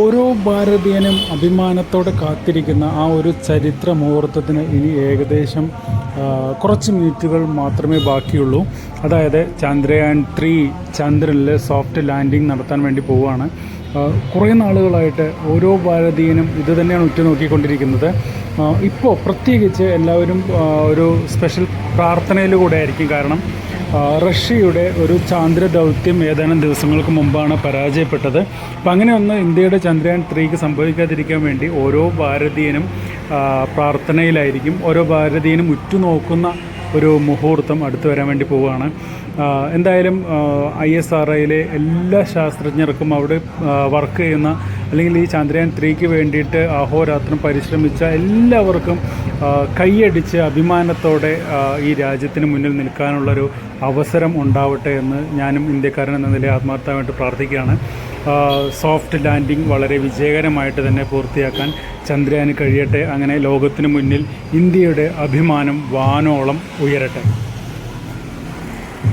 ഓരോ ഭാരതീയനും അഭിമാനത്തോടെ കാത്തിരിക്കുന്ന ആ ഒരു ചരിത്ര മുഹൂർത്തത്തിന് ഇനി ഏകദേശം കുറച്ച് മിനിറ്റുകൾ മാത്രമേ ബാക്കിയുള്ളൂ. അതായത് ചന്ദ്രയാൻ ത്രീ ചന്ദ്രനിൽ സോഫ്റ്റ് ലാൻഡിംഗ് നടത്താൻ വേണ്ടി പോവുകയാണ്. കുറേ നാളുകളായിട്ട് ഓരോ ഭാരതീയനും ഇത് തന്നെയാണ് ഉറ്റുനോക്കിക്കൊണ്ടിരിക്കുന്നത്. ഇപ്പോൾ പ്രത്യേകിച്ച് എല്ലാവരും ഒരു സ്പെഷ്യൽ പ്രാർത്ഥനയിലൂടെ ആയിരിക്കും കാരണം റഷ്യയുടെ ഒരു ചാന്ദ്ര ദൗത്യം ഏതാനും ദിവസങ്ങൾക്ക് മുമ്പാണ് പരാജയപ്പെട്ടത്. അപ്പം അങ്ങനെ ഒന്ന് ഇന്ത്യയുടെ ചന്ദ്രയാൻ ത്രീക്ക് സംഭവിക്കാതിരിക്കാൻ വേണ്ടി ഓരോ ഭാരതീയനും പ്രാർത്ഥനയിലായിരിക്കും ഓരോ ഭാരതീയനും ഉറ്റുനോക്കുന്ന ഒരു മുഹൂർത്തം അടുത്തു വരാൻ വേണ്ടി പോവുകയാണ്. എന്തായാലും ഐ എസ് ആർ ഐയിലെ എല്ലാ ശാസ്ത്രജ്ഞർക്കും അവിടെ വർക്ക് ചെയ്യുന്ന അല്ലെങ്കിൽ ഈ ചന്ദ്രയാൻ ത്രീക്ക് വേണ്ടിയിട്ട് അഹോരാത്രം പരിശ്രമിച്ച എല്ലാവർക്കും കൈയടിച്ച് അഭിമാനത്തോടെ ഈ രാജ്യത്തിന് മുന്നിൽ നിൽക്കാനുള്ളൊരു അവസരം ഉണ്ടാവട്ടെ എന്ന് ഞാനും ഇന്ത്യക്കാരൻ എന്ന നിലയിൽ ആത്മാർത്ഥമായിട്ട് പ്രാർത്ഥിക്കുകയാണ്. സോഫ്റ്റ് ലാൻഡിംഗ് വളരെ വിജയകരമായിട്ട് തന്നെ പൂർത്തിയാക്കാൻ ചന്ദ്രയാന് കഴിയട്ടെ. അങ്ങനെ ലോകത്തിന് മുന്നിൽ ഇന്ത്യയുടെ അഭിമാനം വാനോളം ഉയരട്ടെ.